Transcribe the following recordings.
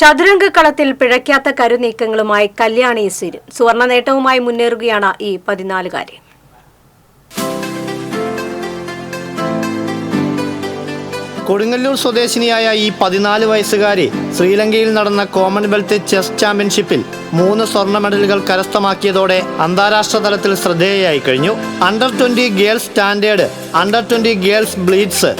ചതുരംഗക്കളത്തിൽ പിഴയ്ക്കാത്ത കരുനീക്കങ്ങളുമായി കല്യാണി സിരു. സുവർണ നേട്ടവുമായി മുന്നേറുകയാണ് ഈ പതിനാലുകാരി. കൊടുങ്ങല്ലൂർ സ്വദേശിനിയായ ഈ പതിനാല് വയസ്സുകാരി ശ്രീലങ്കയിൽ നടന്ന കോമൺവെൽത്ത് ചെസ് ചാമ്പ്യൻഷിപ്പിൽ മൂന്ന് സ്വർണ മെഡലുകൾ കരസ്ഥമാക്കിയതോടെ അന്താരാഷ്ട്ര തലത്തിൽ ശ്രദ്ധേയയായി കഴിഞ്ഞു. Under twenty girls standard under twenty girls blitz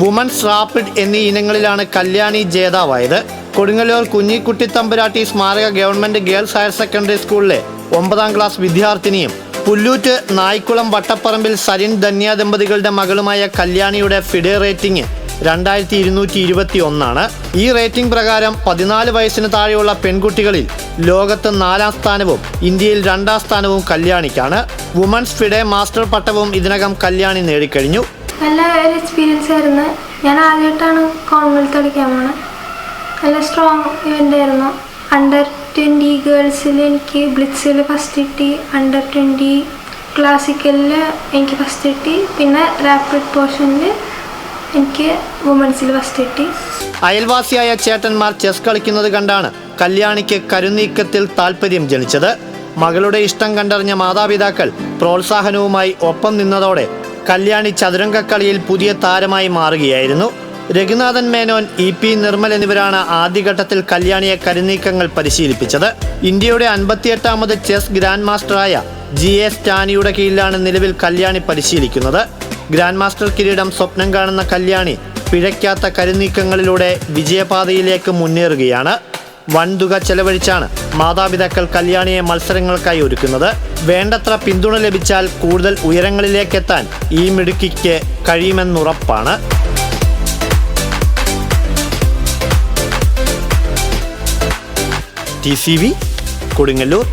women's rapid എന്നീ ഇനങ്ങളിലാണ് കല്യാണി ജേതാവായത്. കൊടുങ്ങല്ലൂർ കുഞ്ഞിക്കുട്ടി തമ്പുരാട്ടി സ്മാരക ഗവൺമെന്റ് ഗേൾസ് ഹയർ സെക്കൻഡറി സ്കൂളിലെ ഒമ്പതാം ക്ലാസ് വിദ്യാർത്ഥിനിയും പുല്ലൂറ്റ് നായ്ക്കുളം വട്ടപ്പറമ്പിൽ സരിൻ ധന്യ ദമ്പതികളുടെ മകളുമായ കല്യാണിയുടെ ഫിഡെ റേറ്റിംഗ് രണ്ടായിരത്തി ഇരുന്നൂറ്റി ഇരുപത്തി ഒന്നാണ് ഈ റേറ്റിംഗ് പ്രകാരം പതിനാല് വയസ്സിന് താഴെയുള്ള പെൺകുട്ടികളിൽ ലോകത്ത് നാലാം സ്ഥാനവും ഇന്ത്യയിൽ രണ്ടാം സ്ഥാനവും കല്യാണിക്കാണ്. വുമൻസ് ഫിഡെ മാസ്റ്റർ പട്ടവും ഇതിനകം കല്യാണി നേടിക്കഴിഞ്ഞു. നല്ല ഒരു എക്സ്പീരിയൻസ് ആയിരുന്നു. ഞാൻ ആദ്യമായിട്ടാണ് കോമൺവെൽത്ത് കളിക്കാൻ പോണത് നല്ല സ്ട്രോങ് ഇവന്റ് ആയിരുന്നു. അണ്ടർ ട്വന്റി ഗേൾസിൽ എനിക്ക് ബ്ലിറ്റ്സിൽ ഫസ്റ്റ് കിട്ടി. അണ്ടർ ട്വന്റി ക്ലാസിക്കലിൽ എനിക്ക് ഫസ്റ്റ് കിട്ടി. പിന്നെ റാപ്പിഡ് പോർഷനിൽ എനിക്ക് വുമൻസിൽ ഫസ്റ്റ് കിട്ടി. അയൽവാസിയായ ചേട്ടന്മാർ ചെസ് കളിക്കുന്നത് കണ്ടാണ് കല്യാണിക്ക് കരുനീക്കത്തിൽ താല്പര്യം ജനിച്ചത്. മകളുടെ ഇഷ്ടം കണ്ടറിഞ്ഞ മാതാപിതാക്കൾ പ്രോത്സാഹനവുമായി ഒപ്പം നിന്നതോടെ കല്യാണി ചതുരംഗക്കളിയിൽ പുതിയ താരമായി മാറുകയായിരുന്നു. രഘുനാഥൻ മേനോൻ ഇ പി നിർമ്മൽ എന്നിവരാണ് ആദ്യഘട്ടത്തിൽ കല്യാണിയെ കരുനീക്കങ്ങൾ പരിശീലിപ്പിച്ചത്. ഇന്ത്യയുടെ അൻപത്തിയെട്ടാമത് ചെസ് ഗ്രാൻഡ് മാസ്റ്ററായ ജി എ സ്റ്റാനിയുടെ കീഴിലാണ് നിലവിൽ കല്യാണി പരിശീലിക്കുന്നത്. ഗ്രാൻഡ് മാസ്റ്റർ കിരീടം സ്വപ്നം കാണുന്ന കല്യാണി പിഴയ്ക്കാത്ത കരുനീക്കങ്ങളിലൂടെ വിജയപാതയിലേക്ക് മുന്നേറുകയാണ്. വൻതുക ചെലവഴിച്ചാണ് മാതാപിതാക്കൾ കല്യാണിയെ മത്സരങ്ങൾക്കായി ഒരുക്കുന്നത്. വേണ്ടത്ര പിന്തുണ ലഭിച്ചാൽ കൂടുതൽ ഉയരങ്ങളിലേക്കെത്താൻ ഈ മിടുക്കിക്ക് കഴിയുമെന്നുറപ്പാണ്. T C V Kodungallur.